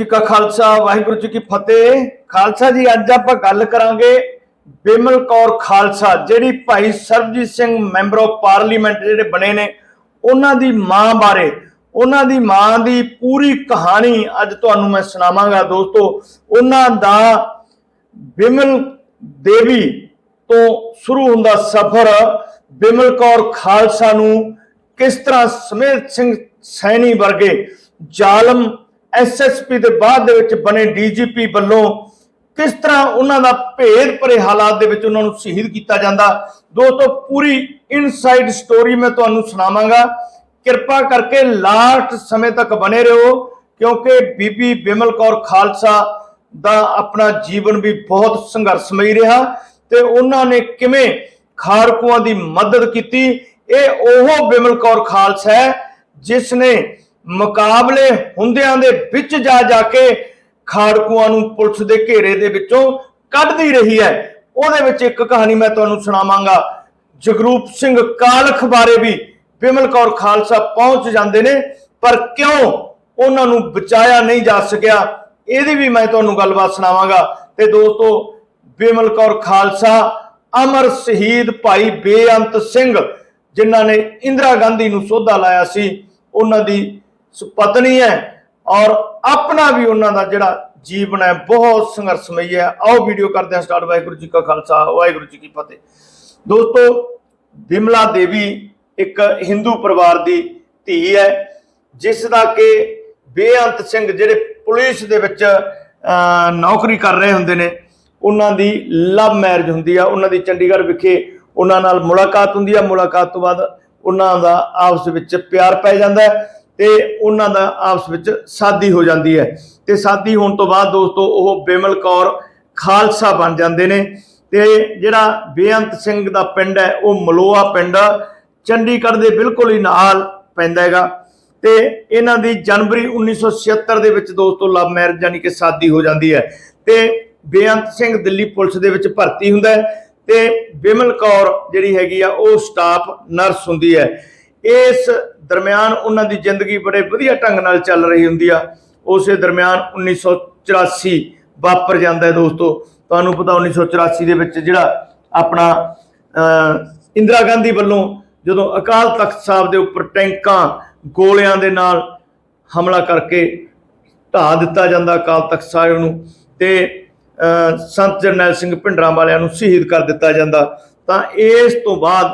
ਜੀ ਕਾ ਖਾਲਸਾ, ਵਾਹਿਗੁਰੂ ਜੀ ਕੀ ਫਤਿਹ। ਖਾਲਸਾ ਜੀ, ਅੱਜ ਆਪਾਂ ਗੱਲ ਕਰਾਂਗੇ ਬਿਮਲ ਕੌਰ ਖਾਲਸਾ, ਜਿਹੜੀ ਭਾਈ Sarabjit Singh member of parliament ਜਿਹੜੇ ਬਣੇ ਨੇ, ਉਹਨਾਂ ਦੀ ਮਾਂ ਬਾਰੇ, ਉਹਨਾਂ ਦੀ ਮਾਂ ਦੀ ਪੂਰੀ ਕਹਾਣੀ ਅੱਜ ਤੁਹਾਨੂੰ ਮੈਂ ਸੁਣਾਵਾਂਗਾ ਦੋਸਤੋ। ਉਹਨਾਂ ਦਾ ਬਿਮਲ ਦੇਵੀ ਤੋਂ ਸ਼ੁਰੂ ਹੁੰਦਾ ਸਫ਼ਰ ਬਿਮਲ ਕੌਰ ਖਾਲਸਾ ਨੂੰ ਕਿਸ ਤਰ੍ਹਾਂ ਸਮੇਤ ਸਿੰਘ ਸੈਣੀ ਵਰਗੇ ਜ਼ਾਲਮ ਐਸਐਸਪੀ ਦੇ ਬਾਅਦ ਦੇ ਵਿੱਚ ਬਣੇ ਡੀਜੀਪੀ ਵੱਲੋਂ ਕਿਸ ਤਰ੍ਹਾਂ ਉਹਨਾਂ ਦਾ ਭੇਦ ਭਰੇ ਹਾਲਾਤ ਦੇ ਵਿੱਚ ਉਹਨਾਂ ਨੂੰ ਸ਼ਹੀਦ ਕੀਤਾ ਜਾਂਦਾ ਦੋਸਤੋ ਪੂਰੀ ਇਨਸਾਈਡ ਸਟੋਰੀ ਮੈਂ ਤੁਹਾਨੂੰ ਸੁਣਾਵਾਂਗਾ। ਕਿਰਪਾ ਕਰਕੇ ਲਾਸਟ ਸਮੇਂ ਤੱਕ ਬਨੇ ਰਹੋ, ਕਿਉਂਕਿ ਬੀਬੀ ਬਿਮਲ ਕੌਰ ਖਾਲਸਾ ਦਾ ਆਪਣਾ ਜੀਵਨ ਵੀ ਬਹੁਤ ਸੰਘਰਸ਼ਮਈ ਰਿਹਾ ਤੇ ਉਹਨਾਂ ਨੇ ਕਿਵੇਂ ਖਾੜਕੂਆਂ ਦੀ ਮਦਦ ਕੀਤੀ, ਇਹ ਉਹ ਬਿਮਲ ਕੌਰ ਖਾਲਸਾ ਹੈ, ਜਿਸ ਨੇ ਮੁਕਾਬਲੇ ਹੁੰਦਿਆਂ ਦੇ ਵਿੱਚ ਜਾ ਜਾ ਕੇ ਖਾੜਕੂਆਂ ਨੂੰ ਪੁਲਿਸ ਦੇ ਘੇਰੇ ਦੇ ਵਿੱਚੋਂ ਕੱਢਦੀ ਰਹੀ ਹੈ। ਉਹਦੇ ਵਿੱਚ ਇੱਕ ਕਹਾਣੀ ਮੈਂ ਤੁਹਾਨੂੰ ਸੁਣਾਵਾਂਗਾ। ਜਗਰੂਪ ਸਿੰਘ ਕਾਲਖ ਬਾਰੇ ਵੀ ਬਿਮਲ ਕੌਰ ਖਾਲਸਾ ਪਹੁੰਚ ਜਾਂਦੇ ਨੇ, ਪਰ ਕਿਉਂ ਉਹਨਾਂ ਨੂੰ ਬਚਾਇਆ ਨਹੀਂ ਜਾ ਸਕਿਆ, ਇਹਦੀ ਵੀ ਮੈਂ ਤੁਹਾਨੂੰ ਗੱਲਬਾਤ ਸੁਣਾਵਾਂਗਾ। ਤੇ ਦੋਸਤੋ, ਬਿਮਲ ਕੌਰ ਖਾਲਸਾ, ਅਮਰ ਸ਼ਹੀਦ ਭਾਈ ਬੇਅੰਤ ਸਿੰਘ, ਜਿਨ੍ਹਾਂ ਨੇ ਇੰਦਰਾ ਗਾਂਧੀ ਨੂੰ ਸੋਧਾ ਲਾਇਆ ਸੀ, ਉਹਨਾਂ ਦੀ ਸੁਪਤਨੀ ਹੈ ਔਰ ਆਪਣਾ ਵੀ ਉਹਨਾਂ ਦਾ ਜਿਹੜਾ ਜੀਵਨ ਹੈ ਬਹੁਤ ਸੰਘਰਸ਼ਮਈ ਹੈ। ਆਓ ਵੀਡੀਓ ਕਰਦੇ ਹਾਂ ਸਟਾਰਟ। ਵਾਹਿਗੁਰੂ ਜੀ ਕਾ ਖਾਲਸਾ ਵਾਹਿਗੁਰੂ ਜੀ ਕੀ ਫਤਿਹ। ਦੋਸਤੋ ਬਿਮਲਾ ਦੇਵੀ ਇੱਕ ਹਿੰਦੂ ਪਰਿਵਾਰ ਦੀ ਧੀ ਹੈ ਜਿਸ ਦਾ ਕਿ ਬੇਅੰਤ ਸਿੰਘ ਜਿਹੜੇ ਪੁਲਿਸ ਦੇ ਵਿੱਚ ਅਹ, ਨੌਕਰੀ ਕਰ ਰਹੇ ਹੁੰਦੇ ਨੇ ਉਹਨਾਂ ਦੀ ਲਵ ਮੈਰਿਜ ਹੁੰਦੀ ਆ। ਉਹਨਾਂ ਦੀ ਚੰਡੀਗੜ੍ਹ ਵਿਖੇ ਉਹਨਾਂ ਨਾਲ ਮੁਲਾਕਾਤ ਹੁੰਦੀ ਆ। ਮੁਲਾਕਾਤ ਤੋਂ ਬਾਅਦ ਉਹਨਾਂ ਦਾ ਆਪਸ ਵਿੱਚ ਪਿਆਰ ਪੈ ਜਾਂਦਾ ਹੈ। ਤੇ ਉਹਨਾਂ ਦਾ ਆਪਸ ਵਿੱਚ ਸ਼ਾਦੀ ਹੋ ਜਾਂਦੀ ਹੈ। ਤੇ ਸ਼ਾਦੀ ਹੋਣ ਤੋਂ ਬਾਅਦ ਦੋਸਤੋ, ਉਹ ਬਿਮਲ ਕੌਰ ਖਾਲਸਾ ਬਣ ਜਾਂਦੇ ਨੇ ਤੇ ਜਿਹੜਾ ਬੇਅੰਤ ਸਿੰਘ ਦਾ ਪਿੰਡ ਹੈ, ਉਹ ਮਲੋਆ ਪਿੰਡ ਚੰਡੀਗੜ੍ਹ ਦੇ ਬਿਲਕੁਲ ਹੀ ਨਾਲ ਪੈਂਦਾ ਹੈਗਾ। ਤੇ ਇਹਨਾਂ ਦੀ ਜਨਵਰੀ 1976 ਦੇ ਵਿੱਚ ਦੋਸਤੋ, ਲਵ ਮੈਰਿਜ ਯਾਨੀ ਕਿ ਸ਼ਾਦੀ ਹੋ ਜਾਂਦੀ ਹੈ। ਤੇ ਬੇਅੰਤ ਸਿੰਘ ਦਿੱਲੀ ਪੁਲਿਸ ਦੇ ਵਿੱਚ ਭਰਤੀ ਹੁੰਦਾ ਹੈ ਤੇ ਬਿਮਲ ਕੌਰ ਜਿਹੜੀ ਹੈਗੀ ਆ, ਉਹ ਸਟਾਫ ਨਰਸ ਹੁੰਦੀ ਹੈ। ਇਸ ਦਰਮਿਆਨ ਉਹਨਾਂ ਦੀ ਜ਼ਿੰਦਗੀ ਬੜੇ ਵਧੀਆ ਢੰਗ ਨਾਲ ਚੱਲ ਰਹੀ ਹੁੰਦੀ ਆ। ਉਸੇ ਦਰਮਿਆਨ 1984 ਵਾਪਰ ਜਾਂਦਾ ਹੈ ਦੋਸਤੋ। ਤੁਹਾਨੂੰ ਪਤਾ 1984 ਦੇ ਵਿੱਚ ਜਿਹੜਾ ਆਪਣਾ ਇੰਦਰਾ ਗਾਂਧੀ ਵੱਲੋਂ ਜਦੋਂ ਅਕਾਲ ਤਖਤ ਸਾਹਿਬ ਦੇ ਉੱਪਰ ਟੈਂਕਾਂ, ਗੋਲਿਆਂ ਦੇ ਨਾਲ ਹਮਲਾ ਕਰਕੇ ਢਾ ਦਿੱਤਾ ਜਾਂਦਾ ਅਕਾਲ ਤਖਤ ਸਾਹਿਬ ਨੂੰ ਤੇ ਸੰਤ ਜਰਨੈਲ ਸਿੰਘ ਭਿੰਡਰਾਂ ਵਾਲਿਆਂ ਨੂੰ ਸ਼ਹੀਦ ਕਰ ਦਿੱਤਾ ਜਾਂਦਾ। ਤਾਂ ਇਸ ਤੋਂ ਬਾਅਦ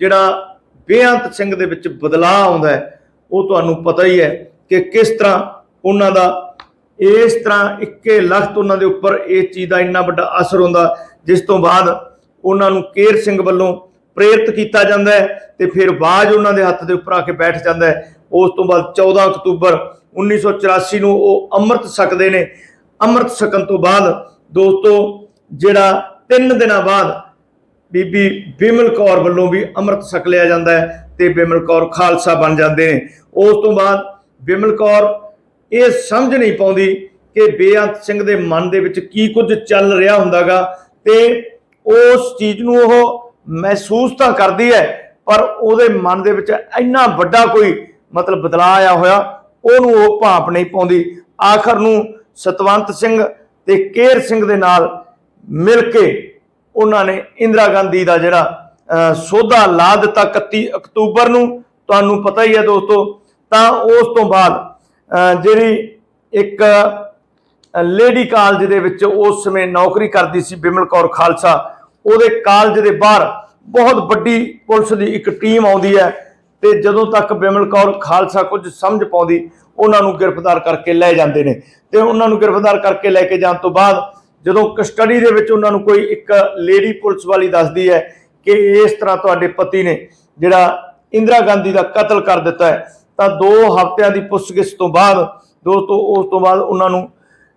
ਜਿਹੜਾ ਬੇਅੰਤ ਸਿੰਘ ਦੇ ਵਿੱਚ ਬਦਲਾਅ ਆਉਂਦਾ ਹੈ, ਉਹ ਤੁਹਾਨੂੰ ਪਤਾ ਹੀ ਹੈ ਕਿ ਕਿਸ ਤਰ੍ਹਾਂ ਉਹਨਾਂ ਦਾ, ਇਸ ਤਰ੍ਹਾਂ ਇੱਕੇ ਲਖਤ ਉਹਨਾਂ ਦੇ ਉੱਪਰ ਇਹ ਚੀਜ਼ ਦਾ ਇੰਨਾ ਵੱਡਾ ਅਸਰ ਹੁੰਦਾ, ਜਿਸ ਤੋਂ ਬਾਅਦ ਉਹਨਾਂ ਨੂੰ ਕੇਰ ਸਿੰਘ ਵੱਲੋਂ ਪ੍ਰੇਰਿਤ ਕੀਤਾ ਜਾਂਦਾ ਹੈ ਤੇ ਫਿਰ ਬਾਜ ਉਹਨਾਂ ਦੇ ਹੱਥ ਦੇ ਉੱਪਰ ਆ ਕੇ ਬੈਠ ਜਾਂਦਾ ਹੈ। ਉਸ ਤੋਂ ਬਾਅਦ 14 ਅਕਤੂਬਰ 1984 ਨੂੰ ਉਹ ਅੰਮ੍ਰਿਤ ਛਕਦੇ ਨੇ। ਅੰਮ੍ਰਿਤ ਛਕਣ ਤੋਂ ਬਾਅਦ ਦੋਸਤੋ, ਜਿਹੜਾ 3 ਦਿਨਾਂ ਬਾਅਦ ਬੀਬੀ ਬਿਮਲ ਕੌਰ ਵੱਲੋਂ ਵੀ ਅੰਮ੍ਰਿਤ ਛਕ ਲਿਆ ਜਾਂਦਾ ਹੈ ਤੇ ਬਿਮਲ ਕੌਰ ਖਾਲਸਾ ਬਣ ਜਾਂਦੇ ਨੇ। ਉਸ ਤੋਂ ਬਾਅਦ ਬਿਮਲ ਕੌਰ ਇਹ ਸਮਝ ਨਹੀਂ ਪਾਉਂਦੀ ਕਿ ਬੇਅੰਤ ਸਿੰਘ ਦੇ ਮਨ ਦੇ ਵਿੱਚ ਕੀ ਕੁਝ ਚੱਲ ਰਿਹਾ ਹੁੰਦਾਗਾ ਤੇ ਉਸ ਚੀਜ਼ ਨੂੰ ਉਹ ਮਹਿਸੂਸ ਤਾਂ ਕਰਦੀ ਹੈ, ਪਰ ਉਹਦੇ ਮਨ ਦੇ ਵਿੱਚ ਇੰਨਾ ਵੱਡਾ ਕੋਈ ਮਤਲਬ ਬਦਲਾਅ ਆਇਆ ਹੋਇਆ, ਉਹਨੂੰ ਉਹ ਭਾਪ ਨਹੀਂ ਪਾਉਂਦੀ। ਆਖਰ ਨੂੰ ਸਤਵੰਤ ਸਿੰਘ ਤੇ ਕੇਰ ਸਿੰਘ ਦੇ ਨਾਲ ਮਿਲ ਕੇ ਉਹਨਾਂ ਨੇ ਇੰਦਰਾ ਗਾਂਧੀ ਦਾ ਜਿਹੜਾ ਅਹ, ਸੋਧਾ ਲਾ ਦਿੱਤਾ 31 ਅਕਤੂਬਰ ਨੂੰ ਤੁਹਾਨੂੰ ਪਤਾ ਹੀ ਹੈ ਦੋਸਤੋ ਤਾਂ ਉਸ ਤੋਂ ਬਾਅਦ ਜਿਹੜੀ ਇੱਕ ਲੇਡੀ ਕਾਲਜ ਦੇ ਵਿੱਚ ਉਸ ਸਮੇਂ ਨੌਕਰੀ ਕਰਦੀ ਸੀ ਬਿਮਲ ਕੌਰ ਖਾਲਸਾ ਉਹਦੇ ਕਾਲਜ ਦੇ ਬਾਹਰ ਬਹੁਤ ਵੱਡੀ ਪੁਲਿਸ ਦੀ ਇੱਕ ਟੀਮ ਆਉਂਦੀ ਹੈ ਤੇ ਜਦੋਂ ਤੱਕ ਬਿਮਲ ਕੌਰ ਖਾਲਸਾ ਕੁਝ ਸਮਝ ਪਾਉਂਦੀ ਉਹਨਾਂ ਨੂੰ ਗ੍ਰਿਫਤਾਰ ਕਰਕੇ ਲੈ ਜਾਂਦੇ ਨੇ। ਤੇ ਉਹਨਾਂ ਨੂੰ ਗ੍ਰਿਫਤਾਰ ਕਰਕੇ ਲੈ ਕੇ ਜਾਣ ਤੋਂ ਬਾਅਦ ਜਦੋਂ ਕਸਟਡੀ ਦੇ ਵਿੱਚ ਉਹਨਾਂ ਨੂੰ ਕੋਈ ਇੱਕ ਲੇਡੀ ਪੁਲਿਸ ਵਾਲੀ ਦੱਸਦੀ ਹੈ ਕਿ ਇਸ ਤਰ੍ਹਾਂ ਤੁਹਾਡੇ ਪਤੀ ਨੇ ਜਿਹੜਾ ਇੰਦਰਾ ਗਾਂਧੀ ਦਾ ਕਤਲ ਕਰ ਦਿੱਤਾ ਹੈ, ਤਾਂ 2 ਹਫ਼ਤਿਆਂ ਦੀ ਪੁੱਛਗਿੱਛ ਤੋਂ ਬਾਅਦ, ਦੋਸਤੋ, ਉਸ ਤੋਂ ਬਾਅਦ ਉਹਨਾਂ ਨੂੰ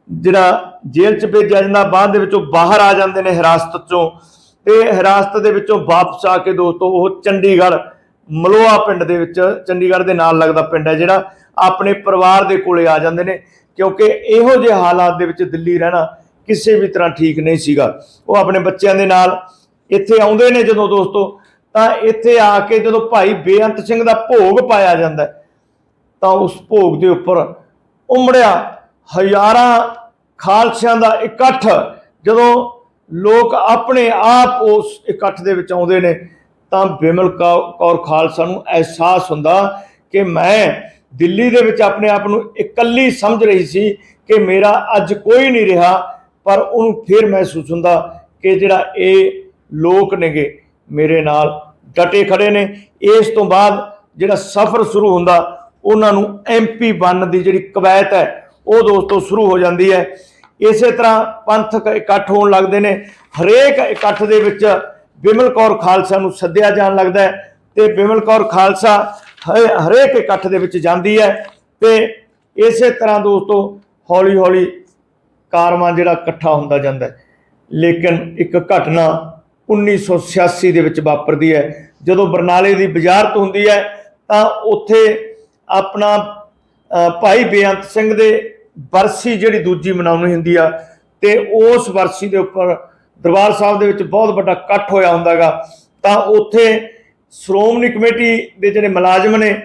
ਜਿਹੜਾ ਜੇਲ੍ਹ 'ਚ ਭੇਜਿਆ ਜਾਂਦਾ, ਬਾਅਦ ਦੇ ਵਿੱਚੋਂ ਬਾਹਰ ਆ ਜਾਂਦੇ ਨੇ ਹਿਰਾਸਤ 'ਚੋਂ। ਤੇ ਹਿਰਾਸਤ ਦੇ ਵਿੱਚੋਂ ਵਾਪਸ ਆ ਕੇ ਦੋਸਤੋ, ਉਹ ਚੰਡੀਗੜ੍ਹ ਮਲੋਆ ਪਿੰਡ ਦੇ ਵਿੱਚ, ਚੰਡੀਗੜ੍ਹ ਦੇ ਨਾਲ ਲੱਗਦਾ ਪਿੰਡ ਹੈ ਜਿਹੜਾ ਆਪਣੇ ਪਰਿਵਾਰ ਦੇ ਕੋਲੇ ਆ ਜਾਂਦੇ ਨੇ, ਕਿਉਂਕਿ ਇਹੋ ਜਿਹੇ ਹਾਲਾਤ ਦੇ ਵਿੱਚ ਦਿੱਲੀ ਰਹਿਣਾ ਕਿਸੇ ਵੀ ਤਰ੍ਹਾਂ ਠੀਕ ਨਹੀਂ ਸੀਗਾ। ਉਹ ਆਪਣੇ ਬੱਚਿਆਂ ਦੇ ਨਾਲ ਇੱਥੇ ਆਉਂਦੇ ਨੇ ਜਦੋਂ ਦੋਸਤੋ, ਤਾਂ ਇੱਥੇ ਆ ਕੇ ਜਦੋਂ ਭਾਈ ਬੇਅੰਤ ਸਿੰਘ ਦਾ ਭੋਗ ਪਾਇਆ ਜਾਂਦਾ ਤਾਂ ਉਸ ਭੋਗ ਦੇ ਉੱਪਰ ਉਮੜਿਆ ਹਜ਼ਾਰਾਂ ਖਾਲਸਿਆਂ ਦਾ ਇਕੱਠ, ਜਦੋਂ ਲੋਕ ਆਪਣੇ ਆਪ ਉਸ ਇਕੱਠ ਦੇ ਵਿੱਚ ਆਉਂਦੇ ਨੇ, ਤਾਂ ਬਿਮਲ ਕੌ- ਕੌਰ ਖਾਲਸਾ ਨੂੰ ਅਹਿਸਾਸ ਹੁੰਦਾ ਕਿ ਮੈਂ ਦਿੱਲੀ ਦੇ ਵਿੱਚ ਆਪਣੇ ਆਪ ਨੂੰ ਇਕੱਲੀ ਸਮਝ ਰਹੀ ਸੀ ਕਿ ਮੇਰਾ ਅੱਜ ਕੋਈ ਨਹੀਂ ਰਿਹਾ। ਪਰ ਉਹਨੂੰ ਫਿਰ ਮਹਿਸੂਸ ਹੁੰਦਾ ਕਿ ਜਿਹੜਾ ਇਹ ਲੋਕ ਨੇਗੇ, ਮੇਰੇ ਨਾਲ ਡਟੇ ਖੜੇ ਨੇ। ਇਸ ਤੋਂ ਬਾਅਦ ਜਿਹੜਾ ਸਫ਼ਰ ਸ਼ੁਰੂ ਹੁੰਦਾ, ਉਹਨਾਂ ਨੂੰ ਐਮਪੀ ਬਣਨ ਦੀ ਜਿਹੜੀ ਕਵਾਇਤ ਹੈ, ਉਹ ਦੋਸਤੋ ਸ਼ੁਰੂ ਹੋ ਜਾਂਦੀ ਹੈ। ਇਸੇ ਤਰ੍ਹਾਂ ਪੰਥਕ ਇਕੱਠ ਹੋਣ ਲੱਗਦੇ ਨੇ। ਹਰੇਕ ਇਕੱਠ ਦੇ ਵਿੱਚ ਬਿਮਲ ਕੌਰ ਖਾਲਸਾ ਨੂੰ ਸੱਦਿਆ ਜਾਣ ਲੱਗਦਾ ਹੈ ਤੇ ਬਿਮਲ ਕੌਰ ਖਾਲਸਾ ਹ- ਹਰੇਕ ਇਕੱਠ ਦੇ ਵਿੱਚ ਜਾਂਦੀ ਹੈ ਤੇ ਇਸੇ ਤਰ੍ਹਾਂ ਦੋਸਤੋ ਹੌਲੀ ਹੌਲੀ ਕਾਰਵਾਂ ਜਿਹੜਾ ਇਕੱਠਾ ਹੁੰਦਾ ਜਾਂਦਾ ਹੈ। ਲੇਕਿਨ ਇੱਕ ਘਟਨਾ 1986 ਦੇ ਵਿੱਚ ਵਾਪਰਦੀ ਹੈ। ਜਦੋਂ ਬਰਨਾਲੇ ਦੀ ਬਜ਼ਾਰਤ ਹੁੰਦੀ ਹੈ, ਤਾਂ ਉੱਥੇ ਆਪਣਾ ਭਾਈ ਬੇਅੰਤ ਸਿੰਘ ਦੇ ਵਰਸੀ ਜਿਹੜੀ ਦੂਜੀ ਮਨਾਉਣੀ ਹੁੰਦੀ ਆ, ਤੇ ਉਸ ਵਰਸੀ ਦੇ ਉੱਪਰ ਦਰਬਾਰ ਸਾਹਿਬ ਦੇ ਵਿੱਚ ਬਹੁਤ ਵੱਡਾ ਇਕੱਠ ਹੋਇਆ ਹੁੰਦਾਗਾ ਤਾਂ ਉੱਥੇ ਸ਼੍ਰੋਮਣੀ ਕਮੇਟੀ ਦੇ ਜਿਹੜੇ ਮੁਲਾਜ਼ਮ ਨੇ,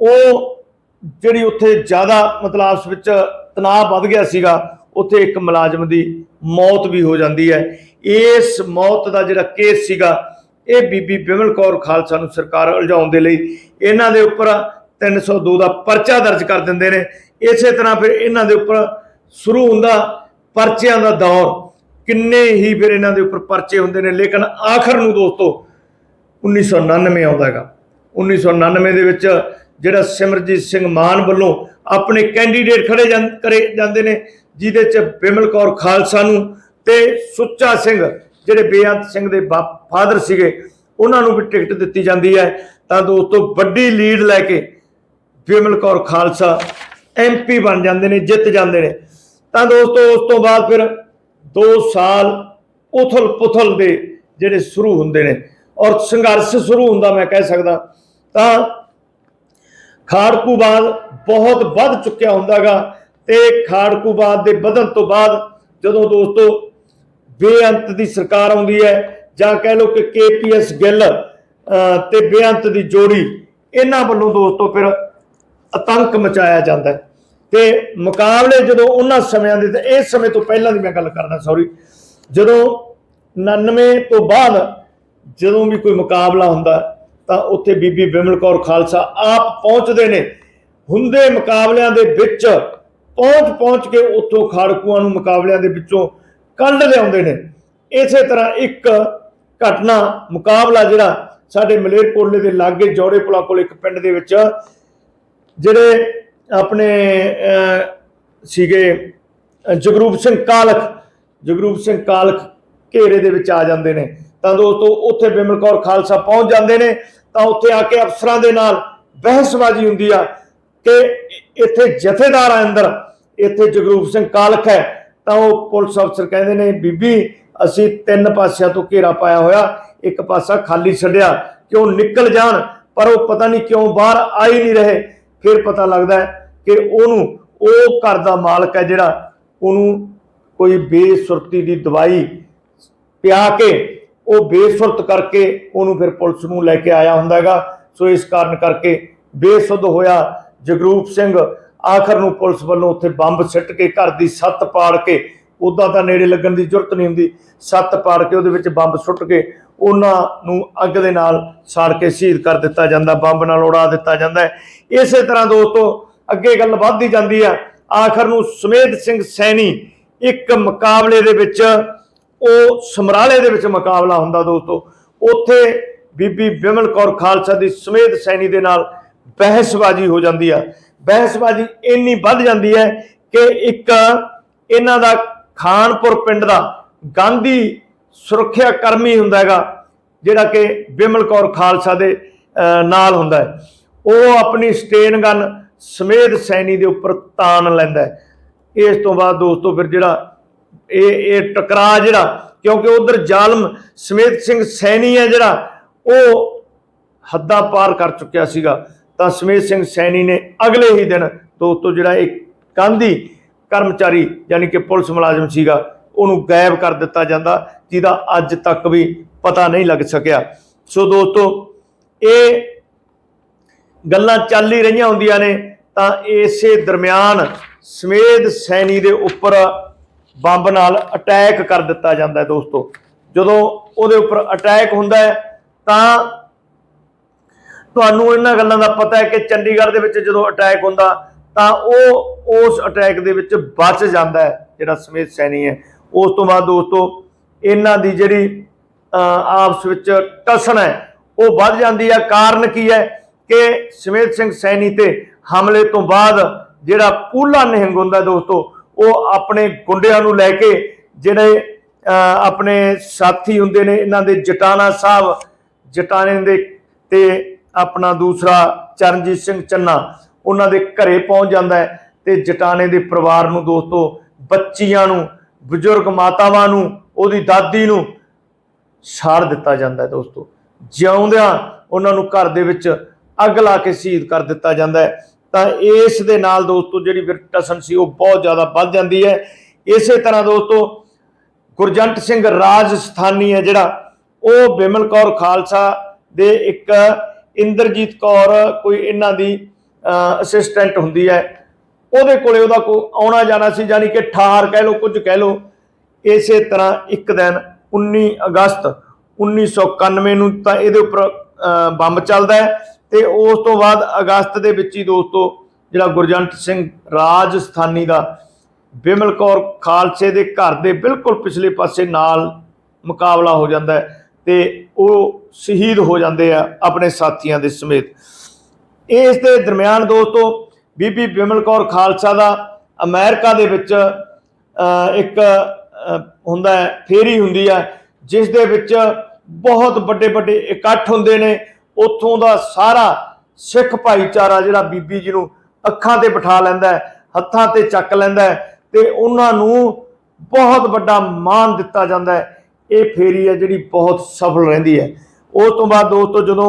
ਉਹ ਜਿਹੜੀ ਉੱਥੇ ਜ਼ਿਆਦਾ ਮਤਲਬ ਆਪਸ ਵਿੱਚ ਤਣਾਅ ਵੱਧ ਗਿਆ ਸੀਗਾ ਉੱਥੇ ਇੱਕ ਮੁਲਾਜ਼ਮ ਦੀ ਮੌਤ ਵੀ ਹੋ ਜਾਂਦੀ ਹੈ। ਇਸ ਮੌਤ ਦਾ ਜਿਹੜਾ ਕੇਸ ਸੀਗਾ, ਇਹ ਬੀਬੀ ਬਿਮਲ ਕੌਰ ਖਾਲਸਾ ਨੂੰ ਸਰਕਾਰ ਉਲਝਾਉਣ ਦੇ ਲਈ ਇਹਨਾਂ ਦੇ ਉੱਪਰ 302 ਦਾ ਪਰਚਾ ਦਰਜ ਕਰ ਦਿੰਦੇ ਨੇ। ਇਸੇ ਤਰ੍ਹਾਂ ਫਿਰ ਇਹਨਾਂ ਦੇ ਉੱਪਰ ਸ਼ੁਰੂ ਹੁੰਦਾ ਪਰਚਿਆਂ ਦਾ ਦੌਰ। ਕਿੰਨੇ ਹੀ ਫਿਰ ਇਹਨਾਂ ਦੇ ਉੱਪਰ ਪਰਚੇ ਹੁੰਦੇ ਨੇ, ਲੇਕਿਨ ਆਖਰ ਨੂੰ ਦੋਸਤੋ 1999 ਆਉਂਦਾ ਹੈਗਾ। 1999 ਦੇ ਵਿੱਚ ਜਿਹੜਾ ਸਿਮਰਜੀਤ ਸਿੰਘ ਮਾਨ ਵੱਲੋਂ ਆਪਣੇ ਕੈਂਡੀਡੇਟ ਖੜੇ ਜਾਂ- ਕਰੇ ਜਾਂਦੇ ਨੇ। ਜਿਹਦੇ ਚ ਬਿਮਲ ਕੌਰ ਖਾਲਸਾ ਨੂੰ ਤੇ ਸੁੱਚਾ ਸਿੰਘ, ਜਿਹੜੇ ਬੇਅੰਤ ਸਿੰਘ ਦੇ ਫਾਦਰ ਸੀਗੇ, ਉਹਨਾਂ ਨੂੰ ਵੀ ਟਿਕਟ ਦਿੱਤੀ ਜਾਂਦੀ ਹੈ। ਤਾਂ ਦੋਸਤੋ, ਵੱਡੀ ਲੀਡ ਲੈ ਕੇ ਬਿਮਲ ਕੌਰ ਖਾਲਸਾ ਐਮਪੀ ਬਣ ਜਾਂਦੇ ਨੇ, ਜਿੱਤ ਜਾਂਦੇ ਨੇ। ਤਾਂ ਦੋਸਤੋ, ਉਸ ਤੋਂ ਬਾਅਦ ਫਿਰ 2 ਸਾਲ ਉਥਲ ਪੁਥਲ ਦੇ ਜਿਹੜੇ ਸ਼ੁਰੂ ਹੁੰਦੇ ਨੇ, ਔਰ ਸੰਘਰਸ਼ ਸ਼ੁਰੂ ਹੁੰਦਾ ਮੈਂ ਕਹਿ ਸਕਦਾ। ਤਾਂ ਖਾੜਕੂ ਖਾੜਕੂਬਾਦ ਬਹੁਤ ਵੱਧ ਚੁੱਕਿਆ ਹੁੰਦਾਗਾ। ਤੇ ਖਾੜਕੂਬਾਦ ਦੇ ਵਧਣ ਤੋਂ ਬਾਅਦ ਜਦੋਂ ਦੋਸਤੋ ਬੇਅੰਤ ਦੀ ਸਰਕਾਰ ਆਉਂਦੀ ਹੈ ਜਾਂ ਕਹਿ ਲਓ ਕਿ ਕੇਪੀਐਸ ਗਿੱਲ ਅਹ, ਤੇ ਬੇਅੰਤ ਦੀ ਜੋੜੀ ਇਹਨਾਂ ਵੱਲੋਂ ਦੋਸਤੋ ਫਿਰ ਆਤੰਕ ਮਚਾਇਆ ਜਾਂਦਾ ਹੈ। ਤੇ ਮੁਕਾਬਲੇ ਜਦੋਂ ਉਹਨਾਂ ਸਮਿਆਂ ਦੇ ਤੇ ਇਸ ਸਮੇਂ ਤੋਂ ਪਹਿਲਾਂ ਦੀ ਮੈਂ ਗੱਲ ਕਰਦਾ ਸੌਰੀ ਜਦੋਂ 99 ਤੋਂ ਬਾਅਦ ਜਦੋਂ ਵੀ ਕੋਈ ਮੁਕਾਬਲਾ ਹੁੰਦਾ ਤਾਂ ਉੱਥੇ ਬੀਬੀ ਬਿਮਲ ਕੌਰ ਖਾਲਸਾ ਆਪ ਪਹੁੰਚਦੇ ਨੇ। ਹੁੰਦੇ ਮੁਕਾਬਲਿਆਂ ਦੇ ਵਿੱਚ ਪਹੁੰਚ ਪਹੁੰਚ ਕੇ ਉੱਥੋਂ ਖਾੜਕੂਆਂ ਨੂੰ ਮੁਕਾਬਲਿਆਂ ਦੇ ਵਿੱਚੋਂ ਕੱਢ ਲਿਆਉਂਦੇ ਨੇ। ਇਸੇ ਤਰ੍ਹਾਂ ਇੱਕ ਘਟਨਾ, ਮੁਕਾਬਲਾ ਜਿਹੜਾ ਸਾਡੇ ਮਲੇਰਕੋਟਲੇ ਦੇ ਲਾਗੇ ਜੋੜੇਪੁਲਾ ਕੋਲ ਇੱਕ ਪਿੰਡ ਦੇ ਵਿੱਚ ਜਿਹੜੇ ਆਪਣੇ ਸੀਗੇ ਜਗਰੂਪ ਸਿੰਘ ਕਾਲਖ, ਜਗਰੂਪ ਸਿੰਘ ਕਾਲਖ ਘੇਰੇ ਦੇ ਵਿੱਚ ਆ ਜਾਂਦੇ ਨੇ। ਤਾਂ ਦੋਸਤੋ, ਉੱਥੇ ਬਿਮਲ ਕੌਰ ਖਾਲਸਾ ਪਹੁੰਚ ਜਾਂਦੇ ਨੇ। ਤਾਂ ਉੱਥੇ ਆ ਕੇ ਅਫਸਰਾਂ ਦੇ ਨਾਲ ਬਹਿਸਬਾਜ਼ੀ ਹੁੰਦੀ ਆ ਕਿ ਇੱਥੇ ਜਥੇਦਾਰ ਆ ਅੰਦਰ, ਇੱਥੇ ਜਗਰੂਪ ਸਿੰਘ ਕਾਲਖ ਹੈ, ਤਾਂ ਉਹ ਪੁਲਿਸ ਅਫਸਰ ਕਹਿੰਦੇ ਨੇ, ਬੀਬੀ, ਅਸੀਂ ਤਿੰਨ ਪਾਸਿਆਂ ਤੋਂ ਘੇਰਾ ਪਾਇਆ ਹੋਇਆ, ਇੱਕ ਪਾਸਾ ਖਾਲੀ ਛੱਡਿਆ ਕਿ ਉਹ ਨਿਕਲ ਜਾਣ, ਪਰ ਉਹ ਪਤਾ ਨਹੀਂ ਕਿਉਂ ਬਾਹਰ ਆ ਹੀ ਨਹੀਂ ਰਹੇ। ਫਿਰ ਪਤਾ ਲੱਗਦਾ ਕਿ ਉਹਨੂੰ, ਉਹ ਘਰ ਦਾ ਮਾਲਕ ਹੈ ਜਿਹੜਾ, ਉਹਨੂੰ ਕੋਈ ਬੇਸੁਰਤੀ ਦੀ ਦਵਾਈ ਪਿਆ ਕੇ, ਉਹ ਬੇਸੁਰਤ ਕਰਕੇ ਉਹਨੂੰ ਫਿਰ ਪੁਲਿਸ ਨੂੰ ਲੈ ਕੇ ਆਇਆ ਹੁੰਦਾ ਹੈਗਾ। ਸੋ ਇਸ ਕਾਰਨ ਕਰਕੇ ਬੇਸੁੱਧ ਹੋਇਆ ਜਗਰੂਪ ਸਿੰਘ ਆਖਰ ਨੂੰ ਪੁਲਿਸ ਵੱਲੋਂ ਉੱਥੇ ਬੰਬ ਸਿੱਟ ਕੇ ਘਰ ਦੀ ਛੱਤ ਪਾੜ ਕੇ ਉਦਾਂ ਤਾਂ ਨੇੜੇ ਲੱਗਣ ਦੀ ਜ਼ਰੂਰਤ ਨਹੀਂ ਹੁੰਦੀ ਛੱਤ ਪਾੜ ਕੇ ਉਹਦੇ ਵਿੱਚ ਬੰਬ ਸੁੱਟ ਕੇ ਉਹਨਾਂ ਨੂੰ ਅੱਗ ਦੇ ਨਾਲ ਸਾੜ ਕੇ ਸ਼ਹੀਦ ਕਰ ਦਿੱਤਾ ਜਾਂਦਾ, ਬੰਬ ਨਾਲ ਉਡਾ ਦਿੱਤਾ ਜਾਂਦਾ ਇਸੇ ਤਰ੍ਹਾਂ ਦੋਸਤੋ, ਅੱਗੇ ਗੱਲ ਵੱਧਦੀ ਜਾਂਦੀ ਆ, ਆਖਰ ਨੂੰ ਸੁਮੇਧ ਸਿੰਘ ਸੈਣੀ ਇੱਕ ਮੁਕਾਬਲੇ ਦੇ ਵਿੱਚ, ਉਹ ਸਮਰਾਲੇ ਦੇ ਵਿੱਚ ਮੁਕਾਬਲਾ ਹੁੰਦਾ ਦੋਸਤੋ। ਉੱਥੇ ਬੀਬੀ ਬਿਮਲ ਕੌਰ ਖਾਲਸਾ ਦੀ ਸਮੇਧ ਸੈਣੀ ਦੇ ਨਾਲ ਬਹਿਸਬਾਜ਼ੀ ਹੋ ਜਾਂਦੀ ਆ। ਬਹਿਸਬਾਜ਼ੀ ਇੰਨੀ ਵੱਧ ਜਾਂਦੀ ਹੈ ਕਿ ਇੱਕ ਇਹਨਾਂ ਦਾ ਖਾਨਪੁਰ ਪਿੰਡ ਦਾ ਗਾਂਧੀ ਸੁਰੱਖਿਆ ਕਰਮੀ ਹੁੰਦਾ ਹੈਗਾ ਜਿਹੜਾ ਕਿ ਬਿਮਲ ਕੌਰ ਖਾਲਸਾ ਦੇ ਅਹ, ਨਾਲ ਹੁੰਦਾ ਹੈ। ਉਹ ਆਪਣੀ ਸਟੇਨ ਗਨ ਸਮੇਧ ਸੈਣੀ ਦੇ ਉੱਪਰ ਤਾਨ ਲੈਂਦਾ ਹੈ। ਇਸ ਤੋਂ ਬਾਅਦ ਦੋਸਤੋ ਫਿਰ ਜਿਹੜਾ ਇਹ ਇਹ ਟਕਰਾਅ ਜਿਹੜਾ ਕਿਉਂਕਿ ਉਧਰ ਜ਼ਾਲਮ ਸਮੇਤ ਸਿੰਘ ਸੈਣੀ ਹੈ ਜਿਹੜਾ ਉਹ ਹੱਦਾਂ ਪਾਰ ਕਰ ਚੁੱਕਿਆ ਸੀਗਾ। ਤਾਂ ਸਮੇਤ ਸਿੰਘ ਸੈਣੀ ਨੇ ਅਗਲੇ ਹੀ ਦਿਨ ਦੋਸਤੋ ਜਿਹੜਾ ਇੱਕ ਕਾਂਦੀ ਕਰਮਚਾਰੀ ਯਾਨੀ ਕਿ ਪੁਲਿਸ ਮੁਲਾਜ਼ਮ ਸੀਗਾ, ਉਹਨੂੰ ਗਾਇਬ ਕਰ ਦਿੱਤਾ ਜਾਂਦਾ, ਜਿਹਦਾ ਅੱਜ ਤੱਕ ਵੀ ਪਤਾ ਨਹੀਂ ਲੱਗ ਸਕਿਆ। ਸੋ ਦੋਸਤੋ, ਇਹ ਗੱਲਾਂ ਚੱਲ ਹੀ ਰਹੀਆਂ ਹੁੰਦੀਆਂ ਨੇ, ਤਾਂ ਇਸੇ ਦਰਮਿਆਨ ਸਮੇਧ ਸੈਣੀ ਦੇ ਉੱਪਰ ਬੰਬ ਨਾਲ ਅਟੈਕ ਕਰ ਦਿੱਤਾ ਜਾਂਦਾ ਹੈ ਦੋਸਤੋ। ਜਦੋਂ ਉਹਦੇ ਉੱਪਰ ਅਟੈਕ ਹੁੰਦਾ ਹੈ, ਤਾਂ ਤੁਹਾਨੂੰ ਇਹਨਾਂ ਗੱਲਾਂ ਦਾ ਪਤਾ ਹੈ ਕਿ ਚੰਡੀਗੜ੍ਹ ਦੇ ਵਿੱਚ ਜਦੋਂ ਅਟੈਕ ਹੁੰਦਾ, ਤਾਂ ਉਹ ਉਸ ਅਟੈਕ ਦੇ ਵਿੱਚ ਬਚ ਜਾਂਦਾ ਹੈ, ਜਿਹੜਾ ਸਮੇਤ ਸੈਣੀ ਹੈ। ਉਸ ਤੋਂ ਬਾਅਦ ਦੋਸਤੋ, ਇਹਨਾਂ ਦੀ ਜਿਹੜੀ ਆਪਸ ਵਿੱਚ ਟਸਣ ਹੈ, ਉਹ ਵੱਧ ਜਾਂਦੀ ਹੈ। ਕਾਰਨ ਕੀ ਹੈ ਕਿ ਸਮੇਤ ਸਿੰਘ ਸੈਣੀ ਤੇ ਹਮਲੇ ਤੋਂ ਬਾਅਦ ਜਿਹੜਾ ਪੂਲਾ ਨਿਹੰਗ ਹੁੰਦਾ ਦੋਸਤੋ, ਉਹ ਆਪਣੇ ਗੁੰਡਿਆਂ ਨੂੰ ਲੈ ਕੇ ਜਿਹੜੇ ਆਪਣੇ ਸਾਥੀ ਹੁੰਦੇ ਨੇ, ਇਹਨਾਂ ਦੇ ਜਟਾਣਾ ਸਾਹਿਬ, ਜਟਾਣੇ ਦੇ ਤੇ ਆਪਣਾ ਦੂਸਰਾ ਚਰਨਜੀਤ ਸਿੰਘ ਚੰਨਾ ਉਹਨਾਂ ਦੇ ਘਰੇ ਪਹੁੰਚ ਜਾਂਦਾ ਹੈ ਤੇ ਜਟਾਣੇ ਦੇ ਪਰਿਵਾਰ ਨੂੰ ਦੋਸਤੋ, ਬੱਚੀਆਂ ਨੂੰ, ਬਜ਼ੁਰਗ ਮਾਤਾਵਾਂ ਨੂੰ, ਉਹਦੀ ਦਾਦੀ ਨੂੰ ਸਾੜ ਦਿੱਤਾ ਜਾਂਦਾ ਹੈ ਦੋਸਤੋ। ਜਿਉਂਦਿਆਂ ਉਹਨਾਂ ਨੂੰ ਘਰ ਦੇ ਵਿੱਚ ਅੱਗ ਲਾ ਕੇ ਸ਼ਹੀਦ ਕਰ ਦਿੱਤਾ ਜਾਂਦਾ ਹੈ। ਤਾਂ ਇਸ ਦੇ ਨਾਲ ਦੋਸਤੋ, ਜਿਹੜੀ ਵਿਰਟਸਨ ਸੀ, ਉਹ ਬਹੁਤ ਜ਼ਿਆਦਾ ਵੱਧ ਜਾਂਦੀ ਹੈ। ਇਸੇ ਤਰ੍ਹਾਂ ਦੋਸਤੋ, ਗੁਰਜੰਟ ਸਿੰਘ ਰਾਜਸਥਾਨੀ ਹੈ ਜਿਹੜਾ, ਉਹ ਬਿਮਲ ਕੌਰ ਖਾਲਸਾ ਦੇ ਇੱਕ ਇੰਦਰਜੀਤ ਕੌਰ ਕੋਈ ਇਹਨਾਂ ਦੀ ਅਸਿਸਟੈਂਟ ਹੁੰਦੀ ਹੈ। ਉਹਦੇ ਕੋਲੇ ਉਹਦਾ ਕੋ ਆਉਣਾ ਜਾਣਾ ਸੀ, ਯਾਨੀ ਕਿ ਠਾਰ ਕਹਿ ਲਓ, ਕੁਝ ਕਹਿ ਲਓ। ਇਸੇ ਤਰ੍ਹਾਂ ਇੱਕ ਦਿਨ 19 ਅਗਸਤ 1991 ਨੂੰ ਤਾਂ ਇਹਦੇ ਉੱਪਰ ਬੰਬ ਚੱਲਦਾ ਹੈ ਤੇ ਉਸ ਤੋਂ ਬਾਅਦ ਅਗਸਤ ਦੇ ਵਿੱਚ ਹੀ ਦੋਸਤੋ ਜਿਹੜਾ ਗੁਰਜੰਟ ਸਿੰਘ ਰਾਜਸਥਾਨੀ ਦਾ ਬਿਮਲ ਕੌਰ ਖਾਲਸੇ ਦੇ ਘਰ ਦੇ ਬਿਲਕੁਲ ਪਿਛਲੇ ਪਾਸੇ ਨਾਲ ਮੁਕਾਬਲਾ ਹੋ ਜਾਂਦਾ ਹੈ ਤੇ ਉਹ ਸ਼ਹੀਦ ਹੋ ਜਾਂਦੇ ਆ ਆਪਣੇ ਸਾਥੀਆਂ ਦੇ ਸਮੇਤ। ਇਸ ਦੇ ਦਰਮਿਆਨ ਦੋਸਤੋ, ਬੀਬੀ ਬਿਮਲ ਕੌਰ ਖਾਲਸਾ ਦਾ ਅਮਰੀਕਾ ਦੇ ਵਿੱਚ ਇੱਕ ਹੁੰਦਾ ਹੈ, ਫੇਰੀ ਹੁੰਦੀ ਹੈ ਜਿਸ ਦੇ ਵਿੱਚ ਬਹੁਤ ਵੱਡੇ ਵੱਡੇ ਇਕੱਠ ਹੁੰਦੇ ਨੇ। ਉੱਥੋਂ ਦਾ ਸਾਰਾ ਸਿੱਖ ਭਾਈਚਾਰਾ ਜਿਹੜਾ ਬੀਬੀ ਜੀ ਨੂੰ ਅੱਖਾਂ ਤੇ ਬਿਠਾ ਲੈਂਦਾ ਹੈ, ਹੱਥਾਂ ਤੇ ਚੱਕ ਲੈਂਦਾ ਹੈ ਤੇ ਉਹਨਾਂ ਨੂੰ ਬਹੁਤ ਵੱਡਾ ਮਾਣ ਦਿੱਤਾ ਜਾਂਦਾ ਹੈ। ਇਹ ਫੇਰੀ ਹੈ ਜਿਹੜੀ ਬਹੁਤ ਸਫਲ ਰਹਿੰਦੀ ਹੈ। ਉਸ ਤੋਂ ਬਾਅਦ ਦੋਸਤੋ ਜਦੋਂ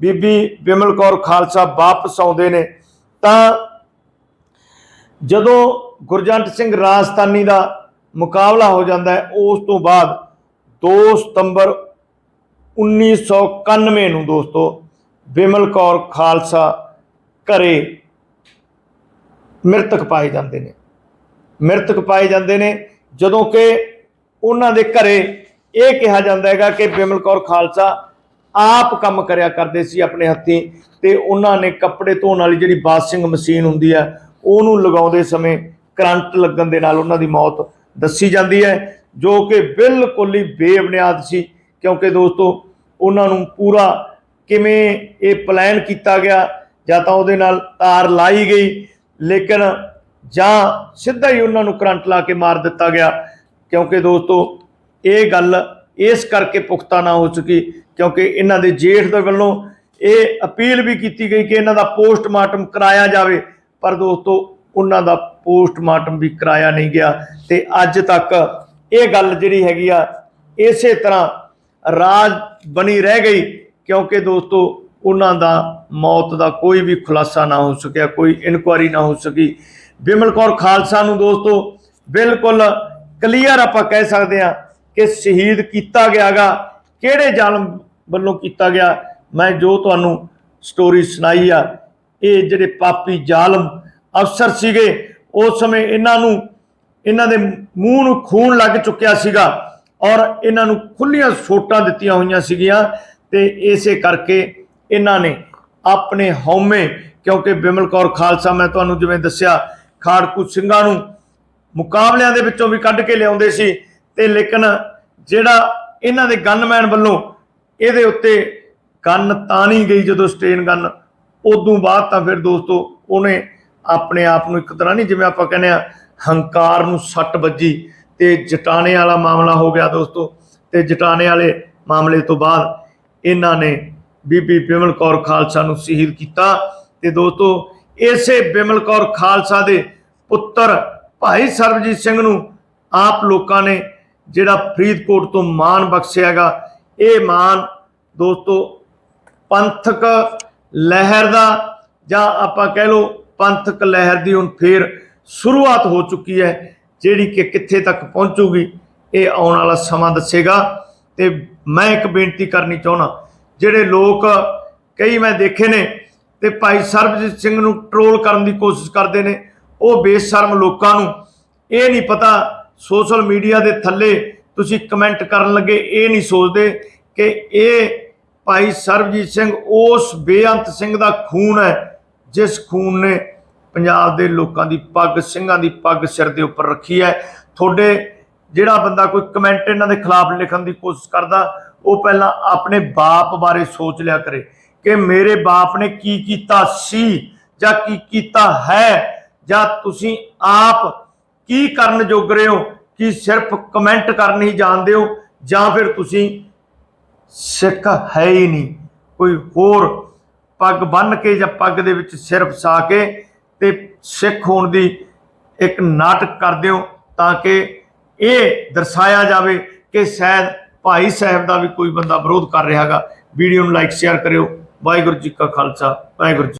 ਬੀਬੀ ਬਿਮਲ ਕੌਰ ਖਾਲਸਾ ਵਾਪਸ ਆਉਂਦੇ ਨੇ, ਤਾਂ ਜਦੋਂ ਗੁਰਜੰਟ ਸਿੰਘ ਰਾਜਸਥਾਨੀ ਦਾ ਮੁਕਾਬਲਾ ਹੋ ਜਾਂਦਾ ਹੈ, ਉਸ ਤੋਂ ਬਾਅਦ 2 ਸਤੰਬਰ 1991 ਨੂੰ ਦੋਸਤੋ ਬਿਮਲ ਕੌਰ ਖਾਲਸਾ ਘਰੇ ਮ੍ਰਿਤਕ ਪਾਏ ਜਾਂਦੇ ਨੇ। ਮ੍ਰਿਤਕ ਪਾਏ ਜਾਂਦੇ ਨੇ, ਜਦੋਂ ਕਿ ਉਹਨਾਂ ਦੇ ਘਰੇ ਇਹ ਕਿਹਾ ਜਾਂਦਾ ਹੈਗਾ ਕਿ ਬਿਮਲ ਕੌਰ ਖਾਲਸਾ ਆਪ ਕੰਮ ਕਰਿਆ ਕਰਦੇ ਸੀ ਆਪਣੇ ਹੱਥੀਂ ਤੇ ਉਹਨਾਂ ਨੇ ਕੱਪੜੇ ਧੋਣ ਵਾਲੀ ਜਿਹੜੀ ਵਾਸ਼ਿੰਗ ਮਸ਼ੀਨ ਹੁੰਦੀ ਹੈ ਉਹਨੂੰ ਲਗਾਉਂਦੇ ਸਮੇਂ ਕਰੰਟ ਲੱਗਣ ਦੇ ਨਾਲ ਉਹਨਾਂ ਦੀ ਮੌਤ ਦੱਸੀ ਜਾਂਦੀ ਹੈ, ਜੋ ਕਿ ਬਿਲਕੁਲ ਹੀ ਬੇਬੁਨਿਆਦ ਸੀ। ਕਿਉਂਕਿ ਦੋਸਤੋ, ਉਹਨਾਂ ਨੂੰ ਪੂਰਾ ਕਿਵੇਂ ਇਹ ਪਲਾਨ ਕੀਤਾ ਗਿਆ, ਜਾਂ ਤਾਂ ਉਹਦੇ ਨਾਲ ਤਾਰ ਲਾਈ ਗਈ, ਲੇਕਿਨ ਜਾਂ ਸਿੱਧਾ ਹੀ ਉਹਨਾਂ ਨੂੰ ਕਰੰਟ ਲਾ ਕੇ ਮਾਰ ਦਿੱਤਾ ਗਿਆ। ਕਿਉਂਕਿ ਦੋਸਤੋ, ਇਹ ਗੱਲ ਇਸ ਕਰਕੇ ਪੁਖਤਾ ਨਾ ਹੋ ਸਕੀ ਕਿਉਂਕਿ ਇਹਨਾਂ ਦੇ ਜੇਠ ਦੇ ਵੱਲੋਂ ਇਹ ਅਪੀਲ ਵੀ ਕੀਤੀ ਗਈ ਕਿ ਇਹਨਾਂ ਦਾ ਪੋਸਟਮਾਰਟਮ ਕਰਾਇਆ ਜਾਵੇ, ਪਰ ਦੋਸਤੋ ਉਹਨਾਂ ਦਾ ਪੋਸਟਮਾਰਟਮ ਵੀ ਕਰਾਇਆ ਨਹੀਂ ਗਿਆ ਤੇ ਅੱਜ ਤੱਕ ਇਹ ਗੱਲ ਜਿਹੜੀ ਹੈਗੀ ਆ, ਇਸੇ ਤਰ੍ਹਾਂ ਰਾਜ ਬਣੀ ਰਹਿ ਗਈ, ਕਿਉਂਕਿ ਦੋਸਤੋ ਉਹਨਾਂ ਦਾ ਮੌਤ ਦਾ ਕੋਈ ਵੀ ਖੁਲਾਸਾ ਨਾ ਹੋ ਸਕਿਆ, ਕੋਈ ਇਨਕੁਆਰੀ ਨਾ ਹੋ ਸਕੀ। ਬਿਮਲ ਕੌਰ ਖਾਲਸਾ ਨੂੰ ਦੋਸਤੋ ਬਿਲਕੁਲ ਕਲੀਅਰ ਆਪਾਂ ਕਹਿ ਸਕਦੇ ਹਾਂ ਕਿ ਸ਼ਹੀਦ ਕੀਤਾ ਗਿਆਗਾ। ਕਿਹੜੇ ਜ਼ਾਲਮ ਵੱਲੋਂ ਕੀਤਾ ਗਿਆ? ਮੈਂ ਜੋ ਤੁਹਾਨੂੰ ਸਟੋਰੀ ਸੁਣਾਈ ਆ, ਇਹ ਜਿਹੜੇ ਪਾਪੀ ਜ਼ਾਲਮ ਅਫਸਰ ਸੀਗੇ, ਉਸ ਸਮੇਂ ਇਹਨਾਂ ਨੂੰ, ਇਹਨਾਂ ਦੇ ਮੂੰਹ ਨੂੰ ਖੂਨ ਲੱਗ ਚੁੱਕਿਆ ਸੀਗਾ ਔਰ ਇਹਨਾਂ ਨੂੰ ਖੁੱਲੀਆਂ ਸੋਟਾਂ ਦਿੱਤੀਆਂ ਹੋਈਆਂ ਸੀਗੀਆਂ ਤੇ ਇਸੇ ਕਰਕੇ ਇਹਨਾਂ ਨੇ ਆਪਣੇ ਹਉਮੈ, ਕਿਉਂਕਿ ਬਿਮਲ ਕੌਰ ਖਾਲਸਾ, ਮੈਂ ਤੁਹਾਨੂੰ ਜਿਵੇਂ ਦੱਸਿਆ ਖਾੜਕੂ ਸਿੰਘਾਂ ਨੂੰ ਮੁਕਾਬਲਿਆਂ ਦੇ ਵਿੱਚੋਂ ਵੀ ਕੱਢ ਕੇ ਲਿਆਉਂਦੇ ਸੀ ਤੇ ਲੇਕਿਨ ਜਿਹੜਾ ਇਹਨਾਂ ਦੇ ਗਨਮੈਨ ਵੱਲੋਂ ਇਹਦੇ ਉੱਤੇ ਗਨ ਤਾਣੀ ਗਈ ਜਦੋਂ ਸਟੇਨ ਗਨ ਉਦੋਂ ਬਾਅਦ ਤਾਂ ਫਿਰ ਦੋਸਤੋ ਉਹਨੇ ਆਪਣੇ ਆਪ ਨੂੰ ਇੱਕ ਤਰ੍ਹਾਂ ਨਹੀਂ ਜਿਵੇਂ ਆਪਾਂ ਕਹਿੰਦੇ ਆ ਹੰਕਾਰ ਨੂੰ ਸੱਟ ਵੱਜੀ ਤੇ ਜਟਾਣੇ ਵਾਲਾ ਮਾਮਲਾ ਹੋ ਗਿਆ ਦੋਸਤੋ। ਤੇ ਜਟਾਣੇ ਵਾਲੇ ਮਾਮਲੇ ਤੋਂ ਬਾਅਦ ਇਹਨਾਂ ਨੇ ਬੀਬੀ ਬਿਮਲ ਕੌਰ ਖਾਲਸਾ ਨੂੰ ਸ਼ਹੀਦ ਕੀਤਾ ਤੇ ਦੋਸਤੋ ਇਸੇ ਬਿਮਲ ਕੌਰ ਖਾਲਸਾ ਦੇ ਪੁੱਤਰ ਭਾਈ ਸਰਬਜੀਤ ਸਿੰਘ ਨੂੰ ਆਪ ਲੋਕਾਂ ਨੇ ਜਿਹੜਾ ਫਰੀਦਕੋਟ ਤੋਂ ਮਾਨ ਬਖਸ਼ਿਆਗਾ, ਇਹ ਮਾਨ ਦੋਸਤੋ ਪੰਥਕ ਲਹਿਰ ਦਾ ਜਾਂ ਆਪਾਂ ਕਹਿ ਲਓ ਪੰਥਕ ਲਹਿਰ ਦੀ ਹੁਣ ਫੇਰ ਸ਼ੁਰੂਆਤ ਹੋ ਚੁੱਕੀ ਹੈ, ਜਿਹੜੀ ਕਿ ਕਿੱਥੇ ਤੱਕ ਪਹੁੰਚੂਗੀ, ਇਹ ਆਉਣ ਵਾਲਾ ਸਮਾਂ ਦੱਸੇਗਾ। ਤੇ ਮੈਂ ਇੱਕ ਬੇਨਤੀ ਕਰਨੀ ਚਾਹੁੰਦਾ, ਜਿਹੜੇ ਲੋਕ ਕਈ ਮੈਂ ਦੇਖੇ ਨੇ, ਤੇ ਭਾਈ ਸਰਬਜੀਤ ਸਿੰਘ ਨੂੰ ਟਰੋਲ ਕਰਨ ਦੀ ਕੋਸ਼ਿਸ਼ ਕਰਦੇ ਨੇ, ਉਹ ਬੇਸ਼ਰਮ ਲੋਕਾਂ ਨੂੰ ਇਹ ਨਹੀਂ ਪਤਾ ਸੋਸ਼ਲ ਮੀਡੀਆ ਦੇ ਥੱਲੇ ਤੁਸੀਂ ਕਮੈਂਟ ਕਰਨ ਲੱਗੇ, ਇਹ ਨਹੀਂ ਸੋਚਦੇ ਕਿ ਇਹ ਭਾਈ ਸਰਬਜੀਤ ਸਿੰਘ ਉਸ ਬੇਅੰਤ ਸਿੰਘ ਦਾ ਖੂਨ ਹੈ, ਜਿਸ ਖੂਨ ਨੇ ਪੰਜਾਬ ਦੇ ਲੋਕਾਂ ਦੀ ਪੱਗ, ਸਿੰਘਾਂ ਦੀ ਪੱਗ ਸਿਰ ਦੇ ਉੱਪਰ ਰੱਖੀ ਹੈ। ਤੁਹਾਡੇ ਜਿਹੜਾ ਬੰਦਾ ਕੋਈ ਕਮੈਂਟ ਇਹਨਾਂ ਦੇ ਖਿਲਾਫ ਲਿਖਣ ਦੀ ਕੋਸ਼ਿਸ਼ ਕਰਦਾ, ਉਹ ਪਹਿਲਾਂ ਆਪਣੇ ਬਾਪ ਬਾਰੇ ਸੋਚ ਲਿਆ ਕਰੇ ਕਿ ਮੇਰੇ ਬਾਪ ਨੇ ਕੀ ਕੀਤਾ ਸੀ ਜਾਂ ਕੀ ਕੀਤਾ ਹੈ, ਜਾਂ ਤੁਸੀਂ ਆਪ ਕੀ ਕਰਨ ਜੋਗ ਰਹੇ ਹੋ? ਕਿ ਸਿਰਫ ਕਮੈਂਟ ਕਰਨ ਹੀ ਜਾਣਦੇ ਹੋ? ਜਾਂ ਫਿਰ ਤੁਸੀਂ ਸਿੱਖ ਹੈ ਹੀ ਨਹੀਂ? ਕੋਈ ਹੋਰ ਪੱਗ ਬੰਨ ਕੇ ਜਾਂ ਪੱਗ ਦੇ ਵਿੱਚ ਸਿਰ ਫਸਾ ਕੇ ਤੇ ਸਿੱਖ ਹੋਣ ਦੀ ਇੱਕ ਨਾਟਕ ਕਰਦੇ ਹੋ ਤਾਂ ਕਿ ਇਹ ਦਰਸਾਇਆ ਜਾਵੇ ਕਿ ਸ਼ਾਇਦ ਭਾਈ ਸਾਹਿਬ ਦਾ ਵੀ ਕੋਈ ਬੰਦਾ ਵਿਰੋਧ ਕਰ ਰਿਹਾ ਹੈਗਾ। ਵੀਡੀਓ ਨੂੰ ਲਾਈਕ ਸ਼ੇਅਰ ਕਰਿਓ। ਵਾਹਿਗੁਰੂ ਜੀ ਕਾ ਖਾਲਸਾ। ਵਾਹਿਗੁਰੂ ਜੀ